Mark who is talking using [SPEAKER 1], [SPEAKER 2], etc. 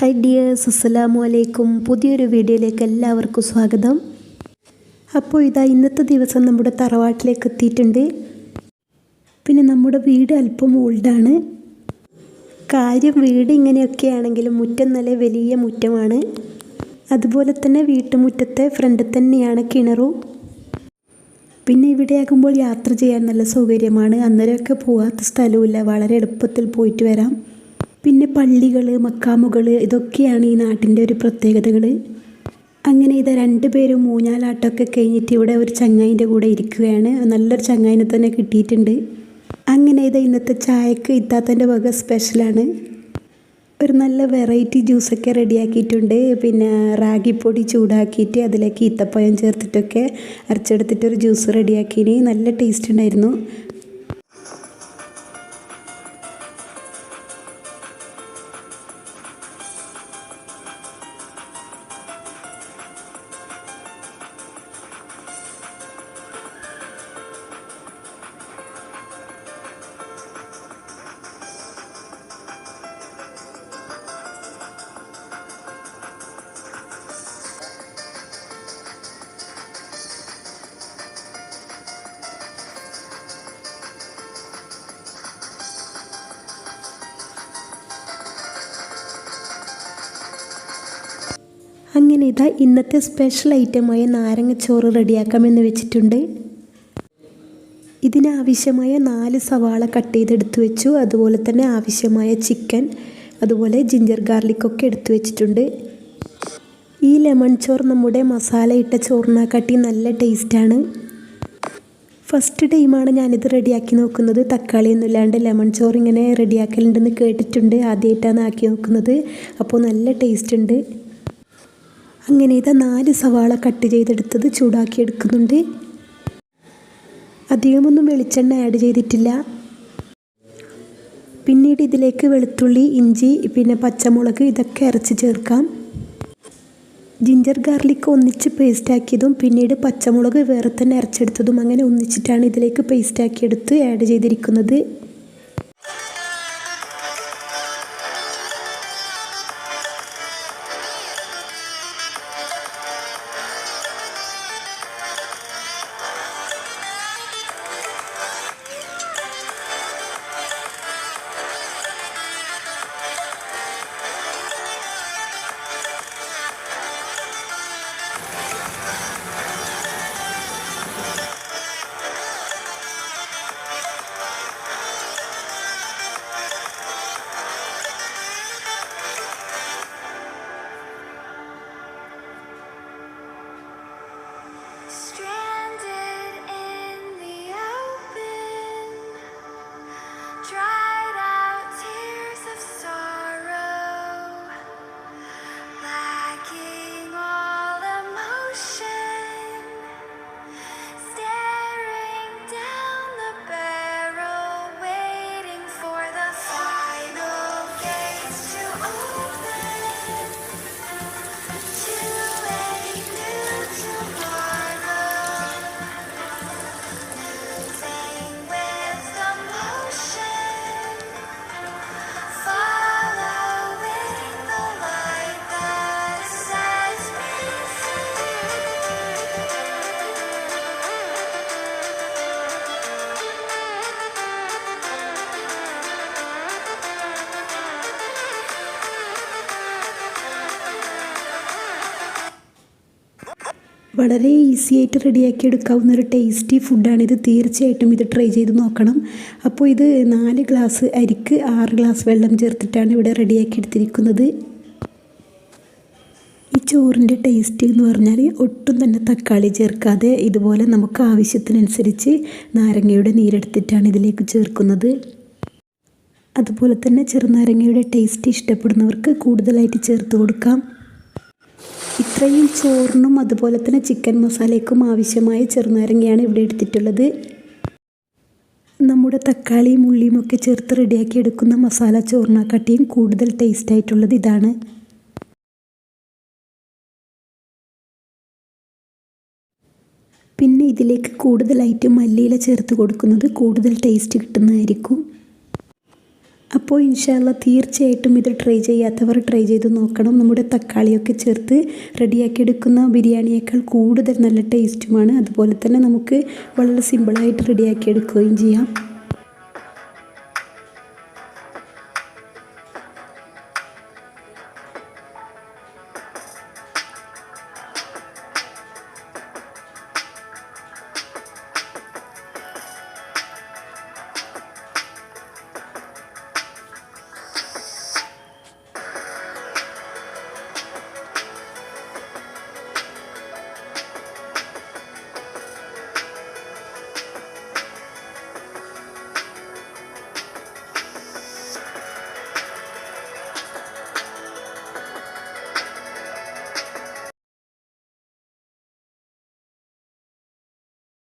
[SPEAKER 1] Hi dears അസ്സലാമു അലൈക്കും പുതിയൊരു വീഡിയോയിലേക്ക് എല്ലാവർക്കും സ്വാഗതം. അപ്പോൾ ഇതാ ഇന്നത്തെ ദിവസം നമ്മുടെ തറവാട്ടിലേക്ക് എത്തിയിട്ടുണ്ട്. പിന്നെ നമ്മുടെ വീട് അല്പം ഓൾഡാണ് കാര്യം വീട് ഇങ്ങനെയൊക്കെ ആണെങ്കിലും മുറ്റം നല്ല വലിയ മുറ്റമാണ്. അതുപോലെ തന്നെ വീട്ടുമുറ്റത്തെ ഫ്രണ്ട് തന്നെയാണ് കിണറും. പിന്നെ ഇവിടെ ആകുമ്പോൾ യാത്ര ചെയ്യാൻ നല്ല സൗകര്യമാണ്. അന്നേരമൊക്കെ പോകാത്ത സ്ഥലമില്ല വളരെ എളുപ്പത്തിൽ പോയിട്ട് വരാം. പിന്നെ പള്ളികൾ മക്കാമുകൾ ഇതൊക്കെയാണ് ഈ നാട്ടിന്റെ ഒരു പ്രത്യേകതകൾ. അങ്ങനെ ഇതാ രണ്ട് രണ്ടുപേരും മൂഞ്ഞാലാട്ടമൊക്കെ കഴിഞ്ഞിട്ട് ഇവിടെ ഒരു ചങ്ങായിന്റെ കൂടെ ഇരിക്കുകയാണ്. നല്ലൊരു ചങ്ങായിനെ തന്നെ കിട്ടിയിട്ടുണ്ട്. അങ്ങനെ ഇതാ ഇന്നത്തെ ചായക്ക് ഇത്താത്തന്റെ വക സ്പെഷ്യലാണ്. ഒരു നല്ല വെറൈറ്റി ജ്യൂസൊക്കെ റെഡിയാക്കിയിട്ടുണ്ട്. പിന്നെ റാഗിപ്പൊടി ചൂടാക്കിയിട്ട് അതിലേക്ക് ഈത്തപ്പഴം ചേർത്തിട്ടൊക്കെ അരച്ചെടുത്തിട്ടൊരു ജ്യൂസ് റെഡിയാക്കിയിന്. നല്ല ടേസ്റ്റ് ഉണ്ടായിരുന്നു. അങ്ങനെ ഇതാ ഇന്നത്തെ സ്പെഷ്യൽ ഐറ്റമായ നാരങ്ങച്ചോറ് റെഡിയാക്കാമെന്ന് വെച്ചിട്ടുണ്ട്. ഇതിനാവശ്യമായ നാല് സവാള കട്ട് ചെയ്തെടുത്ത് വെച്ചു. അതുപോലെ തന്നെ ആവശ്യമായ ചിക്കൻ അതുപോലെ ജിഞ്ചർ ഗാർലിക്കൊക്കെ എടുത്തു വെച്ചിട്ടുണ്ട്. ഈ ലെമൺ ചോറ് നമ്മുടെ മസാല ഇട്ട ചോറിനെക്കാട്ടി നല്ല ടേസ്റ്റാണ് ഫസ്റ്റ് ടൈമാണ് ഞാനിത് റെഡിയാക്കി നോക്കുന്നത്. തക്കാളിയൊന്നും ഇല്ലാണ്ട് ലെമൺ ചോറ് ഇങ്ങനെ റെഡിയാക്കലുണ്ടെന്ന് കേട്ടിട്ടുണ്ട്. ആദ്യമായിട്ടാണ് ആക്കി നോക്കുന്നത്. അപ്പോൾ നല്ല ടേസ്റ്റ് ഉണ്ട്. അങ്ങനെ ഇതാ നാല് സവാള കട്ട് ചെയ്തെടുത്തത് ചൂടാക്കി എടുക്കുന്നുണ്ട്. അധികമൊന്നും വെളിച്ചെണ്ണ ആഡ് ചെയ്തിട്ടില്ല. പിന്നീട് ഇതിലേക്ക് വെളുത്തുള്ളി ഇഞ്ചി പിന്നെ പച്ചമുളക് ഇതൊക്കെ അരച്ച് ചേർക്കാം. ജിഞ്ചർ ഗാർലിക് ഒന്നിച്ച് പേസ്റ്റാക്കിയതും പിന്നീട് പച്ചമുളക് വേറെ തന്നെ അരച്ചെടുത്തതും അങ്ങനെ ഒന്നിച്ചിട്ടാണ് ഇതിലേക്ക് പേസ്റ്റാക്കിയെടുത്ത് ആഡ് ചെയ്തിരിക്കുന്നത്. വളരെ ഈസി ആയിട്ട് റെഡിയാക്കി എടുക്കാവുന്ന ഒരു ടേസ്റ്റി ഫുഡാണ് ഇത് തീർച്ചയായിട്ടും ഇത് ട്രൈ ചെയ്ത് നോക്കണം. അപ്പോൾ ഇത് നാല് ഗ്ലാസ് അരിക്ക് ആറ് ഗ്ലാസ് വെള്ളം ചേർത്തിട്ടാണ് ഇവിടെ റെഡിയാക്കി എടുത്തിരിക്കുന്നത്. ഈ ചോറിന്റെ ടേസ്റ്റ് എന്ന് പറഞ്ഞാൽ ഒട്ടും തന്നെ തക്കാളി ചേർക്കാതെ ഇതുപോലെ നമുക്ക് ആവശ്യത്തിനനുസരിച്ച് നാരങ്ങയുടെ നീരെടുത്തിട്ടാണ് ഇതിലേക്ക് ചേർക്കുന്നത്. അതുപോലെ തന്നെ ചെറുനാരങ്ങയുടെ ടേസ്റ്റ് ഇഷ്ടപ്പെടുന്നവർക്ക് കൂടുതലായിട്ട് ചേർത്ത് കൊടുക്കാം. ഇത്രയും ചോറിനും അതുപോലെ തന്നെ ചിക്കൻ മസാലയ്ക്കും ആവശ്യമായ ചെറുനാരങ്ങയാണ് ഇവിടെ എടുത്തിട്ടുള്ളത്. നമ്മുടെ തക്കാളിയും ഉള്ളിയും ഒക്കെ ചേർത്ത് റെഡിയാക്കി എടുക്കുന്ന മസാല ചോറിനെക്കാട്ടിയും കൂടുതൽ ടേസ്റ്റ് ആയിട്ടുള്ളത് ഇതാണ്. പിന്നെ ഇതിലേക്ക് കൂടുതലായിട്ട് മല്ലിയില ചേർത്ത് കൊടുക്കുന്നത് കൂടുതൽ ടേസ്റ്റ് കിട്ടുന്നതായിരിക്കും. അപ്പോൾ ഇൻഷാല്ല തീർച്ചയായിട്ടും ഇത് ട്രൈ ചെയ്യാത്തവർ ട്രൈ ചെയ്ത് നോക്കണം. നമ്മുടെ തക്കാളിയൊക്കെ ചേർത്ത് റെഡിയാക്കി എടുക്കുന്ന ബിരിയാണിയേക്കാൾ കൂടുതൽ നല്ല ടേസ്റ്റുമാണ്. അതുപോലെ തന്നെ നമുക്ക് വളരെ സിമ്പിളായിട്ട് റെഡിയാക്കി എടുക്കുകയും ചെയ്യാം.